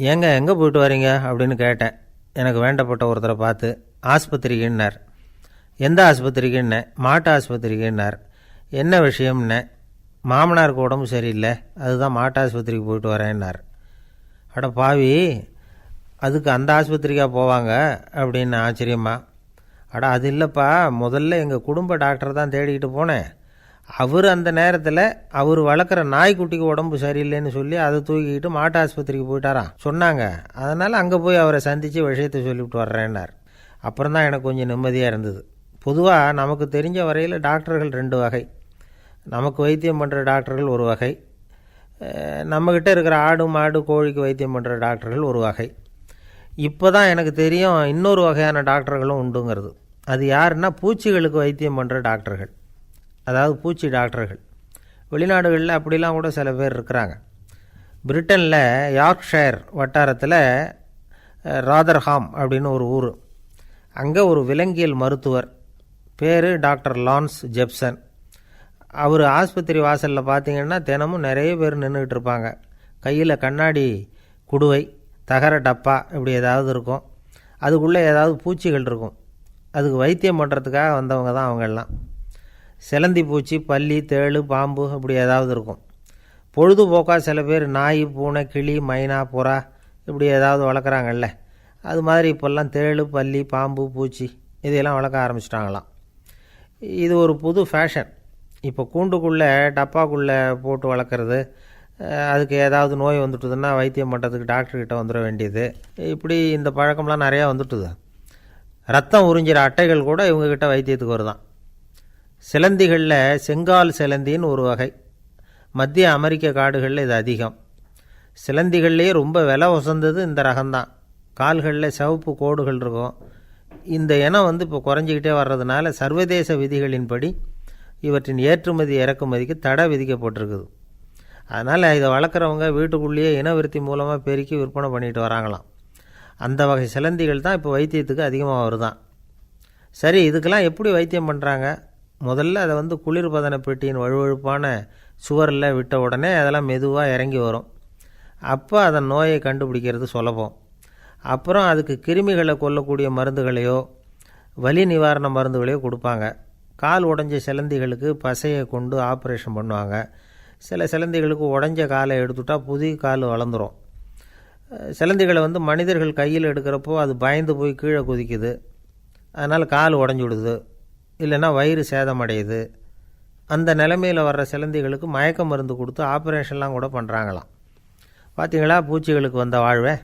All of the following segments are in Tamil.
ஏங்க எங்கே போயிட்டு வரீங்க? அப்படின்னு கேட்டேன். எனக்கு வேண்டப்பட்ட ஒருத்தரை பார்த்து ஆஸ்பத்திரிக்குன்னார். எந்த ஆஸ்பத்திரிக்குன்னேன் மாட்டு ஆஸ்பத்திரிக்குன்னார். என்ன விஷயம்னே? மாமனாருக்கு உடம்பு சரியில்லை. அதுதான் மாட்டு ஆஸ்பத்திரிக்கு போயிட்டு வரேன்னார். அட பாவி அதுக்கு அந்த ஆஸ்பத்திரிக்கா போவாங்க? அப்படின்னு ஆச்சரியமா. அட அது இல்லைப்பா. முதல்ல எங்கள் குடும்ப டாக்டர் தான் தேடிக்கிட்டு போனேன். அவர் அந்த நேரத்தில் அவர் வளர்க்குற நாய்க்குட்டிக்கு உடம்பு சரியில்லைன்னு சொல்லி அதை தூக்கிக்கிட்டு மாட்டு ஆஸ்பத்திரிக்கு போயிட்டாராம் சொன்னாங்க. அதனால் அங்கே போய் அவரை சந்தித்து விஷயத்தை சொல்லிவிட்டு வர்றேன்னார். அப்புறம் தான் எனக்கு கொஞ்சம் நிம்மதியாக இருந்தது. பொதுவாக நமக்கு தெரிஞ்ச வரையில் டாக்டர்கள் ரெண்டு வகை. நமக்கு வைத்தியம் பண்ணுற டாக்டர்கள் ஒரு வகை. நம்மக்கிட்ட இருக்கிற ஆடு மாடு கோழிக்கு வைத்தியம் பண்ணுற டாக்டர்கள் ஒரு வகை. இப்போ தான் எனக்கு தெரியும் இன்னொரு வகையான டாக்டர்களும் உண்டுங்கிறது. அது யாருன்னா பூச்சிகளுக்கு வைத்தியம் பண்ணுற டாக்டர்கள். அதாவது பூச்சி டாக்டர்கள். வெளிநாடுகளில் அப்படிலாம் கூட சில பேர் இருக்கிறாங்க. பிரிட்டனில் யார்க்ஷயர் வட்டாரத்தில் ராதர்ஹாம் அப்படின்னு ஒரு ஊர். அங்கே ஒரு விலங்கியல் மருத்துவர். பேர் டாக்டர் லான்ஸ் ஜெப்சன். அவர் ஆஸ்பத்திரி வாசலில் பார்த்தீங்கன்னா தினமும் நிறைய பேர் நின்றுக்கிட்டு இருப்பாங்க. கையில் கண்ணாடி குடுவை தகர டப்பா இப்படி ஏதாவது இருக்கும். அதுக்குள்ளே ஏதாவது பூச்சிகள் இருக்கும். அதுக்கு வைத்தியம் பண்ணுறதுக்காக வந்தவங்க தான் அவங்கெல்லாம் சிலந்தி பூச்சி பல்லி தேளு பாம்பு அப்படி ஏதாவது இருக்கும். பொழுதுபோக்காக சில பேர் நாய் பூனை கிளி மைனா புறா இப்படி ஏதாவது வளர்க்குறாங்கல்ல. அது மாதிரி இப்போல்லாம் தேளு பல்லி பாம்பு பூச்சி இதையெல்லாம் வளர்க்க ஆரம்பிச்சிட்டாங்களாம். இது ஒரு புது ஃபேஷன் இப்போ கூண்டுக்குள்ளே டப்பாக்குள்ளே போட்டு வளர்க்குறது அதுக்கு ஏதாவது நோய் வந்துட்டுதுன்னா வைத்தியம் பண்ணுறதுக்கு டாக்டர்கிட்ட வந்துட வேண்டியது. இப்படி இந்த பழக்கம்லாம் நிறையா வந்துட்டுது. ரத்தம் உறிஞ்சிற அட்டைகள் கூட இவங்கக்கிட்ட வைத்தியத்துக்கு வருதான். சிலந்திகளில் செங்கால் சிலந்தின்னு ஒரு வகை. மத்திய அமெரிக்க காடுகளில் இது அதிகம். சிலந்திகள்லேயே ரொம்ப விலை உசந்தது இந்த ரகம்தான். கால்களில் சிவப்பு கோடுகள் இருக்கும். இந்த இனம் வந்து இப்போ குறைஞ்சிக்கிட்டே வர்றதுனால சர்வதேச விதிகளின்படி இவற்றின் ஏற்றுமதி இறக்குமதிக்கு தடை விதிக்கப்பட்டிருக்குது. அதனால் இதை வளர்க்குறவங்க வீட்டுக்குள்ளேயே இனவிருத்தி மூலமாக பெருக்கி விற்பனை பண்ணிட்டு வராங்களாம். அந்த வகை சிலந்திகள் தான் இப்போ வைத்தியத்துக்கு அதிகமாக வருதான். சரி இதுக்கெல்லாம் எப்படி வைத்தியம் பண்ணுறாங்க முதல்ல அதை வந்து குளிர்பதன பெட்டியின் வழுவழுப்பான சுவரில் விட்ட உடனே அதெல்லாம் மெதுவாக இறங்கி வரும். அப்போ அதன் நோயை கண்டுபிடிக்கிறது சுலபம். அப்புறம் அதுக்கு கிருமிகளை கொல்லக்கூடிய மருந்துகளையோ வலி நிவாரண மருந்துகளையோ கொடுப்பாங்க. கால் உடஞ்ச சிலந்திகளுக்கு பசையை கொண்டு ஆப்ரேஷன் பண்ணுவாங்க. சில சிலந்திகளுக்கு உடஞ்ச காலை எடுத்துட்டால் புதிய கால் வளர்ந்துரும். சிலந்திகளை வந்து மனிதர்கள் கையில் எடுக்கிறப்போ அது பயந்து போய் கீழே குதிக்குது. அதனால் கால் உடஞ்சி விடுது. இல்லைன்னா வயிறு சேதமடையுது. அந்த நிலைமையில் வர்ற சிலந்திகளுக்கு மயக்க மருந்து கொடுத்து ஆப்ரேஷன்லாம் கூட பண்ணுறாங்களாம் பார்த்தீங்களா பூச்சிகளுக்கு வந்த வாழ்வே.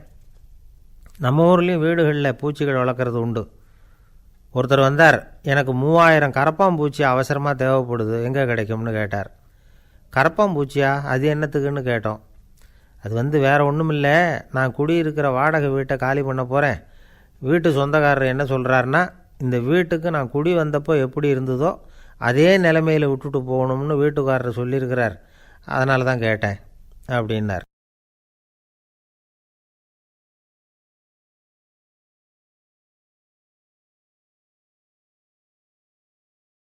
நம்ம ஊர்லேயும் வீடுகளில் பூச்சிகள் வளர்க்குறது உண்டு. ஒருத்தர் வந்தார் எனக்கு மூவாயிரம் கரப்பாம்பூச்சி அவசரமாக தேவைப்படுது எங்கே கிடைக்கும்னு கேட்டார். கரப்பாம்பூச்சியா அது என்னத்துக்குன்னு கேட்டோம். அது வந்து வேறு ஒன்றும் இல்லை நான் குடியிருக்கிற வாடகை வீட்டை காலி பண்ண போகிறேன் வீட்டு சொந்தக்காரர் என்ன சொல்கிறாருன்னா இந்த வீட்டுக்கு நான் குடி வந்தப்போ எப்படி இருந்ததோ அதே நிலைமையில் விட்டுட்டு போகணும்னு வீட்டுக்காரர் சொல்லியிருக்கிறார். அதனால தான் கேட்டேன் அப்படின்னார்.